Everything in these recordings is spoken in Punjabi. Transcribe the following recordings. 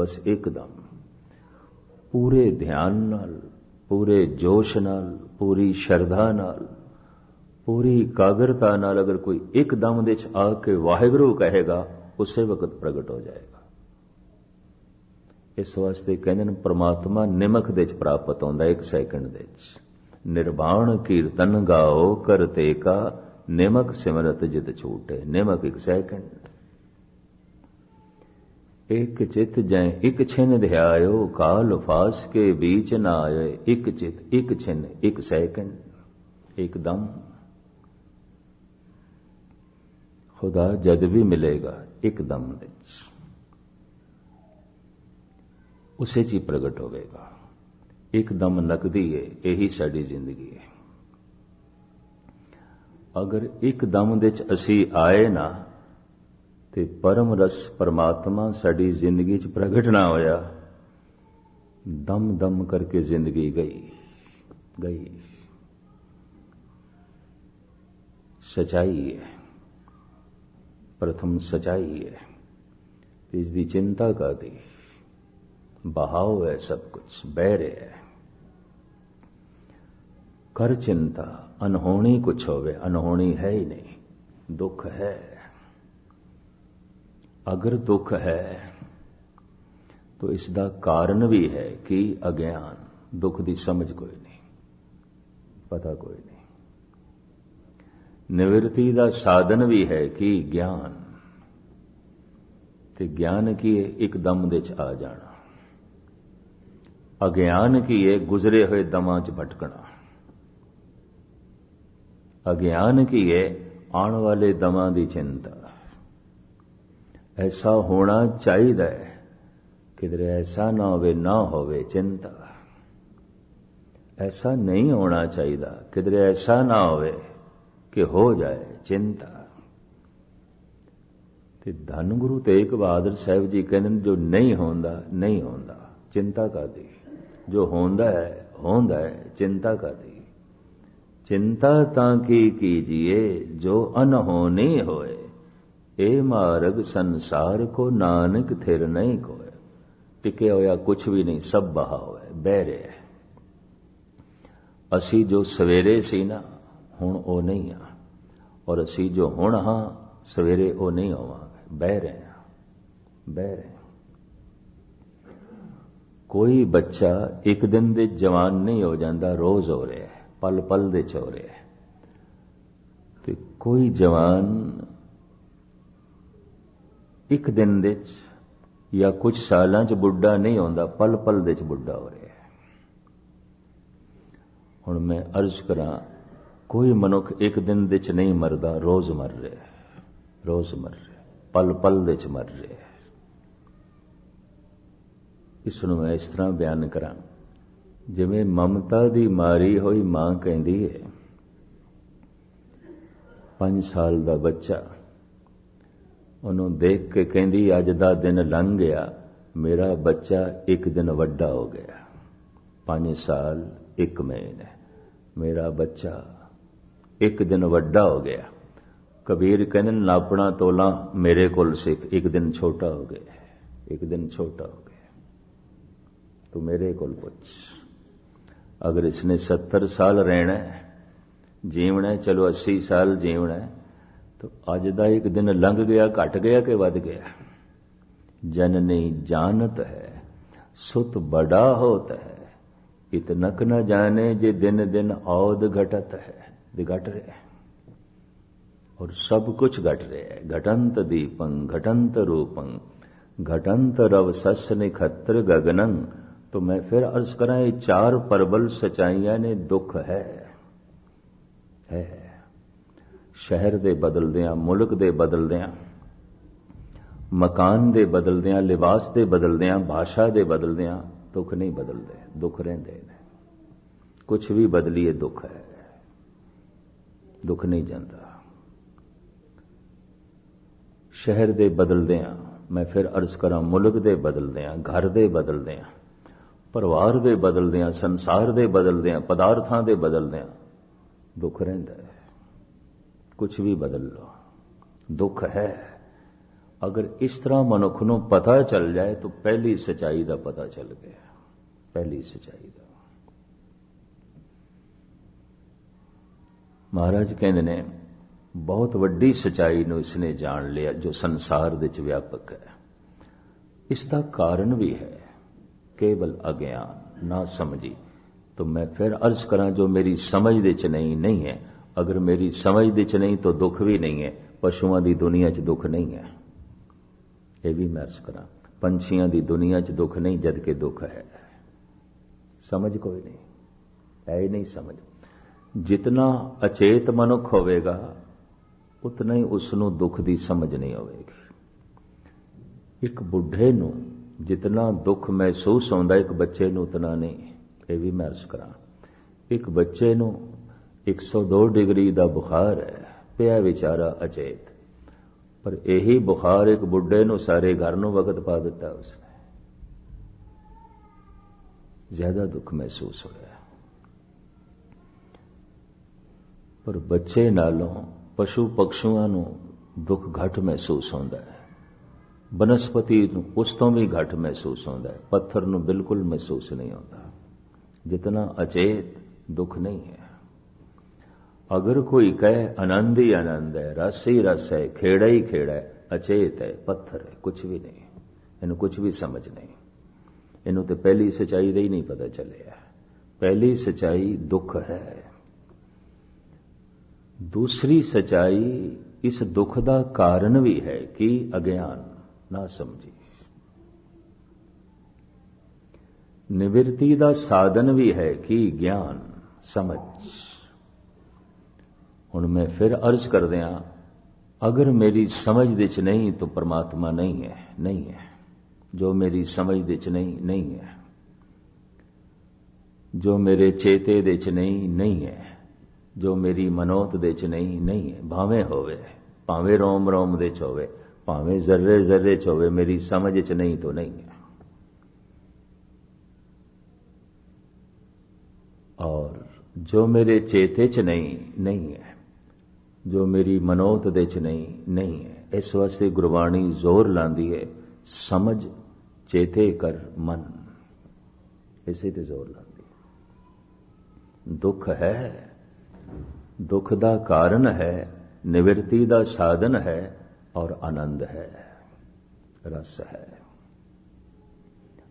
ਬਸ ਇੱਕਦਮ। ਪੂਰੇ ਧਿਆਨ ਨਾਲ, ਪੂਰੇ ਜੋਸ਼ ਨਾਲ, ਪੂਰੀ ਸ਼ਰਧਾ ਨਾਲ, ਪੂਰੀ ਇਕਾਗਰਤਾ ਨਾਲ ਅਗਰ ਕੋਈ ਇੱਕਦਮ ਦੇ ਚ ਆ ਕੇ ਵਾਹਿਗੁਰੂ ਕਹੇਗਾ, ਉਸੇ ਵਕਤ ਪ੍ਰਗਟ ਹੋ ਜਾਏਗਾ। ਇਸ ਵਾਸਤੇ ਕਹਿੰਦੇ ਨੇ, ਪ੍ਰਮਾਤਮਾ ਨਿਮਕ ਦੇ ਚ ਪ੍ਰਾਪਤ ਹੁੰਦਾ ਇੱਕ ਸੈਕਿੰਡ ਦੇ ਚ। ਨਿਰਵਾਣ ਕੀਰਤਨ ਗਾਓ ਕਰਤੇ ਕਾ ਨਿਮਕ ਸਿਮਰਤ ਜਿਤ ਛੂਟੇ ਨਿਮਕ ਇੱਕ ਸੈਕਿੰਡ। ਇੱਕ ਚਿਤ ਜੈ ਇੱਕ ਛਿਨ ਧਿਆਇਓ ਕਾਲ ਫਾਸ ਕੇ ਵਿੱਚ ਨਾ ਆਏ ਇੱਕ ਚਿਤ, ਇੱਕ ਛਿਨ, ਇੱਕ ਸੈਕਿੰਡ ਇੱਕਦਮ ਖੁਦਾ ਜਦ ਵੀ ਮਿਲੇਗਾ ਇੱਕਦਮ ਵਿੱਚ। ਉਸੇ ਚ ਪ੍ਰਗਟ ਹੋਵੇਗਾ। ਇੱਕਦਮ ਨਕਦੀ ਹੈ ਇਹੀ ਸਾਡੀ ਜ਼ਿੰਦਗੀ ਹੈ ਅਗਰ ਇੱਕਦਮ ਦੇ ਚ ਅਸੀਂ ਆਏ ਨਾ ਤੇ ਪਰਮ ਰਸ ਪਰਮਾਤਮਾ ਸਾਡੀ ਜ਼ਿੰਦਗੀ 'ਚ ਪ੍ਰਗਟ ਨਾ ਹੋਇਆ। ਦਮ ਦਮ ਕਰਕੇ ਜ਼ਿੰਦਗੀ ਗਈ ਗਈ। ਸਚਾਈ ਹੈ। ਪ੍ਰਥਮ ਸਚਾਈ ਹੈ। ਇਸ ਦੀ ਚਿੰਤਾ ਕਰਦੀ ਬਹਾਉ ਹੈ ਸਭ ਕੁਝ, ਬਹਿ ਰਿਹਾ ਹੈ। ਕਰ ਚਿੰਤਾ ਅਨਹੋਣੀ ਕੁਛ ਹੋਵੇ ਅਨਹੋਣੀ ਹੈ ਹੀ ਨਹੀਂ, ਦੁੱਖ ਹੈ। ਅਗਰ ਦੁੱਖ ਹੈ, ਤਾਂ ਇਸ ਦਾ ਕਾਰਨ ਵੀ ਹੈ ਕਿ ਅਗਿਆਨ, ਦੁੱਖ ਦੀ ਸਮਝ ਕੋਈ ਨਹੀਂ, ਪਤਾ ਕੋਈ ਨਹੀਂ। ਨਿਵਰਤੀ ਦਾ ਸਾਧਨ ਵੀ ਹੈ ਕਿ ਗਿਆਨ, ਤੇ ਗਿਆਨ ਕੀ ਹੈ? ਇੱਕ ਦਮ ਦੇ ਚ ਆ ਜਾਣਾ। ਅਗਿਆਨ ਕੀ ਹੈ? ਗੁਜ਼ਰੇ ਹੋਏ ਦਮਾਂ ਚ ਭਟਕਣਾ। ਅਗਿਆਨ ਕੀ ਹੈ? ਆਉਣ ਵਾਲੇ ਦਮਾਂ ਦੀ ਚਿੰਤਾ। ਐਸਾ ਹੋਣਾ ਚਾਹੀਦਾ ਹੈ। ਕਿਧਰੇ ਐਸਾ ਨਾ ਹੋਵੇ ਨਾ ਹੋਵੇ ਚਿੰਤਾ। ਐਸਾ ਨਹੀਂ ਹੋਣਾ ਚਾਹੀਦਾ। ਕਿਧਰੇ ਐਸਾ ਨਾ ਹੋਵੇ ਕਿ ਹੋ ਜਾਏ ਚਿੰਤਾ। ਤੇ ਧੰਨ ਗੁਰੂ ਤੇਗ ਬਹਾਦਰ ਸਾਹਿਬ ਜੀ ਕਹਿੰਦੇ ਜੋ ਨਹੀਂ ਹੁੰਦਾ ਨਹੀਂ ਹੁੰਦਾ, ਚਿੰਤਾ ਕਰਦੀ ਜੋ ਹੁੰਦਾ ਹੈ ਹੁੰਦਾ ਹੈ, ਚਿੰਤਾ ਕਰਦੀ ਚਿੰਤਾ ਤਾਂ ਕੀ ਕੀਜੀਏ, ਜੋ ਅਨਹੋਣੀ ਹੋਏ। ਇਹ ਮਾਰਗ ਸੰਸਾਰ ਕੋ ਨਾਨਕ ਥਿਰ ਨਹੀਂ ਕੋਏ ਟਿਕਿਆ ਹੋਇਆ ਕੁਝ ਵੀ ਨਹੀਂ, ਸਭ ਬਹਾ ਹੋਇਆ ਬਹਿ ਰਿਹਾ ਅਸੀਂ ਜੋ ਸਵੇਰੇ ਸੀ ਨਾ, ਹੁਣ ਉਹ ਨਹੀਂ ਆ। ਔਰ ਅਸੀਂ ਜੋ ਹੁਣ ਹਾਂ, ਸਵੇਰੇ ਉਹ ਨਹੀਂ ਹੋਵਾਂਗੇ ਬਹਿ ਰਹੇ ਹਾਂ। ਬਹਿ ਰਹੇ ਕੋਈ ਬੱਚਾ ਇੱਕ ਦਿਨ ਦੇ ਜਵਾਨ ਨਹੀਂ ਹੋ ਜਾਂਦਾ, ਰੋਜ਼ ਹੋ ਰਿਹਾ ਹੈ ਪਲ ਪਲ ਦੇ ਚ ਹੋ ਰਿਹਾ ਹੈ। ਤੇ ਕੋਈ ਜਵਾਨ ਇੱਕ ਦਿਨ ਦੇ ਵਿੱਚ ਜਾਂ ਕੁਝ ਸਾਲਾਂ ਚ ਬੁੱਢਾ ਨਹੀਂ ਹੁੰਦਾ ਪਲ ਪਲ ਦੇ ਵਿੱਚ ਬੁੱਢਾ ਹੋ ਰਿਹਾ ਹੈ। ਹੁਣ ਮੈਂ ਅਰਜ਼ ਕਰਾਂ, ਕੋਈ ਮਨੁੱਖ ਇੱਕ ਦਿਨ ਦੇ ਵਿੱਚ ਨਹੀਂ ਮਰਦਾ, ਰੋਜ਼ ਮਰ ਰਿਹਾ ਹੈ। ਰੋਜ਼ ਮਰ ਰਿਹਾ ਪਲ ਪਲ ਦੇ ਵਿੱਚ ਮਰ ਰਿਹਾ ਹੈ। ਇਸ ਨੂੰ ਮੈਂ ਇਸ ਤਰ੍ਹਾਂ ਬਿਆਨ ਕਰਾਂ, ਜਿਵੇਂ ਮਮਤਾ ਦੀ ਮਾਰੀ ਹੋਈ ਮਾਂ ਕਹਿੰਦੀ ਹੈ 5 ਸਾਲ ਦਾ ਬੱਚਾ ਉਹਨੂੰ ਦੇਖ ਕੇ ਕਹਿੰਦੀ, ਅੱਜ ਦਾ ਦਿਨ ਲੰਘ ਗਿਆ, ਮੇਰਾ ਬੱਚਾ ਇੱਕ ਦਿਨ ਵੱਡਾ ਹੋ ਗਿਆ। 5 ਸਾਲ ਇੱਕ ਮਹੀਨੇ। ਮੇਰਾ ਬੱਚਾ ਇੱਕ ਦਿਨ ਵੱਡਾ ਹੋ ਗਿਆ। ਕਬੀਰ ਕਹਿੰਦੇ, ਨਾਪਣਾ ਤੋਲਾ ਮੇਰੇ ਕੋਲ ਸਿੱਖ ਇੱਕ ਦਿਨ ਛੋਟਾ ਹੋ ਗਿਆ, ਇੱਕ ਦਿਨ ਛੋਟਾ ਹੋ ਗਿਆ। ਤੂੰ ਮੇਰੇ ਕੋਲ ਪੁੱਛ। ਅਗਰ ਇਸਨੇ 70 ਸਾਲ ਰਹਿਣਾ ਹੈ, ਜੀਵਣਾ ਚਲੋ 80 ਸਾਲ ਜੀਵਣਾ ਹੈ तो अज का एक दिन लंघ गया घट गया कि वध गया जननी जानत है सुत बड़ा होत है इतनक न जाने जे दिन दिन औद घटत है ये घट रहे हैं और सब कुछ घट रहे हैं घटंत दीपं घटंत रूपं घटंत रव सस निखत्र गगनं तो मैं फिर अर्ज करा ये चार परबल सच्चाइया ने दुख है है ਸ਼ਹਿਰ ਦੇ ਬਦਲਦਿਆਂ, ਮੁਲਕ ਦੇ ਬਦਲਦਿਆਂ, ਮਕਾਨ ਦੇ ਬਦਲਦਿਆਂ, ਲਿਬਾਸ ਦੇ ਬਦਲਦਿਆਂ, ਭਾਸ਼ਾ ਦੇ ਬਦਲਦਿਆਂ ਦੁੱਖ ਨਹੀਂ ਬਦਲਦੇ, ਦੁੱਖ ਰਹਿੰਦੇ ਨੇ। ਕੁਝ ਵੀ ਬਦਲੀਏ ਦੁੱਖ ਹੈ। ਦੁੱਖ ਨਹੀਂ ਜਾਂਦਾ। ਸ਼ਹਿਰ ਦੇ ਬਦਲਦਿਆਂ, ਮੈਂ ਫਿਰ ਅਰਜ਼ ਕਰਾਂ ਮੁਲਕ ਦੇ ਬਦਲਦਿਆਂ, ਘਰ ਦੇ ਬਦਲਦਿਆਂ, ਪਰਿਵਾਰ ਦੇ ਬਦਲਦਿਆਂ, ਸੰਸਾਰ ਦੇ ਬਦਲਦਿਆਂ, ਪਦਾਰਥਾਂ ਦੇ ਬਦਲਦਿਆਂ ਦੁੱਖ ਰਹਿੰਦਾ ਹੈ। ਕੁਝ ਵੀ ਬਦਲ ਲੋ ਦੁੱਖ ਹੈ ਅਗਰ ਇਸ ਤਰ੍ਹਾਂ ਮਨੁੱਖ ਨੂੰ ਪਤਾ ਚੱਲ ਜਾਏ ਤਾਂ ਪਹਿਲੀ ਸਚਾਈ ਦਾ ਪਤਾ ਚੱਲ ਗਿਆ ਪਹਿਲੀ ਸਚਾਈ ਦਾ ਮਹਾਰਾਜ ਕਹਿੰਦੇ ਨੇ ਬਹੁਤ ਵੱਡੀ ਸਚਾਈ ਨੂੰ ਇਸਨੇ ਜਾਣ ਲਿਆ ਜੋ ਸੰਸਾਰ ਵਿੱਚ ਵਿਆਪਕ ਹੈ ਇਸ ਦਾ ਕਾਰਨ ਵੀ ਹੈ ਕੇਵਲ ਅਗਿਆਨ ਨਾ ਸਮਝੀ तो मैं फिर अर्ज करा जो मेरी समझ ਦੇ ਚ ਨਹੀਂ ਨਹੀਂ ਹੈ ਅਗਰ ਮੇਰੀ ਸਮਝ ਦੇ ਚ ਨਹੀਂ ਤਾਂ ਦੁੱਖ ਵੀ ਨਹੀਂ ਹੈ, ਪਸ਼ੂਆਂ ਦੀ ਦੁਨੀਆ 'ਚ ਦੁੱਖ ਨਹੀਂ ਹੈ। ਇਹ ਵੀ ਮੈਂ ਅਰਜ਼ ਕਰਾਂ, ਪੰਛੀਆਂ ਦੀ ਦੁਨੀਆ 'ਚ ਦੁੱਖ ਨਹੀਂ ਜਦ ਕਿ ਦੁੱਖ ਹੈ। ਸਮਝ ਕੋਈ ਨਹੀਂ, ਹੈ ਹੀ ਨਹੀਂ ਸਮਝ। ਜਿਤਨਾ ਅਚੇਤ ਮਨੁੱਖ ਹੋਵੇਗਾ, ਉਤਨਾ ਹੀ ਉਸ ਨੂੰ ਦੁੱਖ ਦੀ ਸਮਝ ਨਹੀਂ ਆਵੇਗੀ ਇੱਕ ਬੁੱਢੇ ਨੂੰ ਜਿਤਨਾ ਦੁੱਖ ਮਹਿਸੂਸ ਹੁੰਦਾ, ਇੱਕ ਬੱਚੇ ਨੂੰ ਉਤਨਾ ਨਹੀਂ। ਇਹ ਵੀ ਮੈਂ ਅਰਜ਼ ਕਰਾਂ, ਇੱਕ ਬੱਚੇ ਨੂੰ 102 ਡਿਗਰੀ ਦਾ ਬੁਖਾਰ ਹੈ, ਪਿਆ ਵਿਚਾਰਾ ਅਚੇਤ। ਪਰ ਇਹੀ ਬੁਖਾਰ ਇੱਕ ਬੁੱਢੇ ਨੂੰ ਸਾਰੇ ਘਰ ਨੂੰ ਵਕਤ ਪਾ ਦਿੱਤਾ ਉਸਨੇ। ਜ਼ਿਆਦਾ ਦੁੱਖ ਮਹਿਸੂਸ ਹੋਇਆ। ਪਰ ਬੱਚੇ ਨਾਲੋਂ ਪਸ਼ੂ ਪਕਸ਼ੂਆਂ ਨੂੰ ਦੁੱਖ ਘੱਟ ਮਹਿਸੂਸ ਹੁੰਦਾ ਹੈ। ਬਨਸਪਤੀ ਨੂੰ ਉਸ ਤੋਂ ਵੀ ਘੱਟ ਮਹਿਸੂਸ ਹੁੰਦਾ ਹੈ। ਪੱਥਰ ਨੂੰ ਬਿਲਕੁਲ ਮਹਿਸੂਸ ਨਹੀਂ ਹੁੰਦਾ। ਜਿਤਨਾ ਅਚੇਤ ਦੁੱਖ ਨਹੀਂ ਹੈ। ਅਗਰ ਕੋਈ ਕਹੇ, ਆਨੰਦ ਹੀ ਆਨੰਦ ਹੈ, ਰਸ ਹੀ ਰਸ ਹੈ, ਖੇੜਾ ਹੀ ਖੇੜਾ ਹੈ, ਅਚੇਤ ਹੈ, ਪੱਥਰ ਹੈ ਕੁਝ ਵੀ ਨਹੀਂ, ਇਹਨੂੰ ਕੁਝ ਵੀ ਸਮਝ ਨਹੀਂ। ਇਹਨੂੰ ਤੇ ਪਹਿਲੀ ਸਚਾਈ ਦਾ ਹੀ ਨਹੀਂ ਪਤਾ ਚੱਲਿਆ। ਪਹਿਲੀ ਸਚਾਈ ਦੁੱਖ ਹੈ। ਦੂਸਰੀ ਸਚਾਈ ਇਸ ਦੁੱਖ ਦਾ ਕਾਰਨ ਵੀ ਹੈ ਕਿ ਅਗਿਆਨ ਨਾ ਸਮਝੀ। ਨਿਵਰਤੀ ਦਾ ਸਾਧਨ ਵੀ ਹੈ ਕਿ ਗਿਆਨ ਸਮਝ। ਹੁਣ ਮੈਂ ਫਿਰ ਅਰਜ਼ ਕਰਦਿਆਂ ਅਗਰ ਮੇਰੀ ਸਮਝ ਦੇ ਚ ਨਹੀਂ ਤਾਂ ਪਰਮਾਤਮਾ ਨਹੀਂ ਹੈ ਨਹੀਂ ਹੈ। ਜੋ ਮੇਰੀ ਸਮਝ ਦੇ ਚ ਨਹੀਂ ਨਹੀਂ ਹੈ। ਜੋ ਮੇਰੇ ਚੇਤੇ ਦੇ ਚ ਨਹੀਂ ਨਹੀਂ ਹੈ। ਜੋ ਮੇਰੀ ਮਨੋਤ ਦੇ ਚ ਨਹੀਂ ਨਹੀਂ ਹੈ। ਭਾਵੇਂ ਹੋਵੇ, ਭਾਵੇਂ ਰੋਮ ਰੋਮ ਦੇ ਚ ਹੋਵੇ, ਭਾਵੇਂ ਜ਼ਰਰੇ ਜ਼ਰਰੇ ਚ ਹੋਵੇ, ਮੇਰੀ ਸਮਝ ਚ ਨਹੀਂ ਤਾਂ ਨਹੀਂ ਹੈ। ਔਰ ਜੋ ਮੇਰੇ ਚੇਤੇ ਚ ਨਹੀਂ ਨਹੀਂ ਹੈ ਜੋ ਮੇਰੀ ਮਨੋਤ ਦੇ ਚ ਨਹੀਂ ਨਹੀਂ ਹੈ। ਇਸ ਵਾਸਤੇ ਗੁਰਬਾਣੀ ਜ਼ੋਰ ਲਾਂਦੀ ਹੈ, ਸਮਝ ਚੇਤੇ ਕਰ ਮਨ। ਇਸੇ ਤੇ ਜ਼ੋਰ ਲਾਂਦੀ ਦੁੱਖ ਹੈ, ਦੁੱਖ ਦਾ ਕਾਰਨ ਹੈ, ਨਿਵਰਤੀ ਦਾ ਸਾਧਨ ਹੈ ਔਰ ਆਨੰਦ ਹੈ, ਰਸ ਹੈ।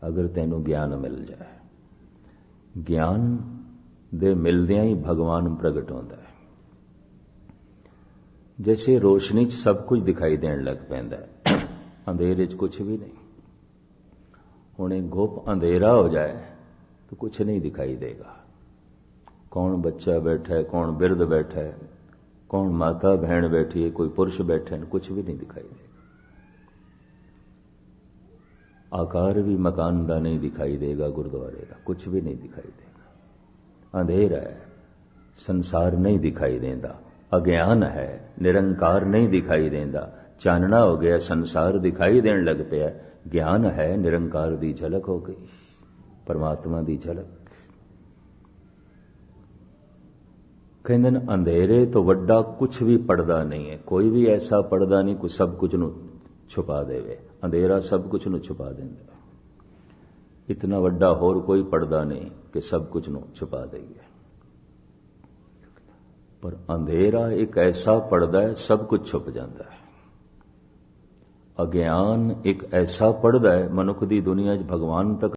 ਅਗਰ ਤੈਨੂੰ ਗਿਆਨ ਮਿਲ ਜਾਏ, ਗਿਆਨ ਦੇ ਮਿਲਦਿਆਂ ਹੀ ਭਗਵਾਨ ਪ੍ਰਗਟ ਹੁੰਦਾ ਹੈ। ਜੈਸੇ ਰੋਸ਼ਨੀ 'ਚ ਸਭ ਕੁਝ ਦਿਖਾਈ ਦੇਣ ਲੱਗ ਪੈਂਦਾ ਹੈ ਅੰਧੇਰੇ 'ਚ ਕੁਝ ਵੀ ਨਹੀਂ ਹੁਣ ਇਹ ਗੁਪ ਅੰਧੇਰਾ ਹੋ ਜਾਏ ਤਾਂ ਕੁਝ ਨਹੀਂ ਦਿਖਾਈ ਦੇਗਾ ਕੌਣ ਬੱਚਾ ਬੈਠਾ ਹੈ ਕੌਣ ਬਿਰਧ ਬੈਠਾ ਹੈ ਕੌਣ ਮਾਤਾ ਬਹਿਣ ਬੈਠੀ ਹੈ ਕੋਈ ਪੁਰਸ਼ ਬੈਠੇ ਨੇ ਕੁਝ ਵੀ ਨਹੀਂ ਦਿਖਾਈ ਦੇਗਾ ਆਕਾਰ ਵੀ ਮਕਾਨ ਦਾ ਨਹੀਂ ਦਿਖਾਈ ਦੇਗਾ ਗੁਰਦੁਆਰੇ ਦਾ ਕੁਝ ਵੀ ਨਹੀਂ ਦਿਖਾਈ ਦੇਗਾ ਅੰਧੇਰਾ ਹੈ ਸੰਸਾਰ ਨਹੀਂ ਦਿਖਾਈ ਦੇਂਦਾ ਅਗਿਆਨ ਹੈ, ਨਿਰੰਕਾਰ ਨਹੀਂ ਦਿਖਾਈ ਦਿੰਦਾ। ਚਾਨਣਾ ਹੋ ਗਿਆ, ਸੰਸਾਰ ਦਿਖਾਈ ਦੇਣ ਲੱਗ ਪਿਆ। ਗਿਆਨ ਹੈ, ਨਿਰੰਕਾਰ ਦੀ ਝਲਕ ਹੋ ਗਈ। ਪਰਮਾਤਮਾ ਦੀ ਝਲਕ। ਕਹਿੰਦੇ ਨੇ, ਅੰਧੇਰੇ ਤੋਂ ਵੱਡਾ ਕੁਝ ਵੀ ਪੜਦਾ ਨਹੀਂ ਹੈ। ਕੋਈ ਵੀ ਐਸਾ ਪੜਦਾ ਨਹੀਂ, ਕੋਈ ਸਭ ਕੁਝ ਨੂੰ ਛੁਪਾ ਦੇਵੇ। ਅੰਧੇਰਾ ਸਭ ਕੁਝ ਨੂੰ ਛੁਪਾ ਦਿੰਦਾ ਇਤਨਾ ਵੱਡਾ ਹੋਰ ਕੋਈ ਪੜਦਾ ਨਹੀਂ ਕਿ ਸਭ ਕੁਝ ਨੂੰ ਛੁਪਾ ਦੇਈਏ। ਪਰ ਅੰਧੇਰਾ ਇੱਕ ਐਸਾ ਪੜਦਾ ਹੈ, ਸਭ ਕੁਝ ਛੁਪ ਜਾਂਦਾ ਹੈ। ਅਗਿਆਨ ਇੱਕ ਐਸਾ ਪੜਦਾ ਹੈ, ਮਨੁੱਖ ਦੀ ਦੁਨੀਆ 'ਚ ਭਗਵਾਨ ਤੱਕ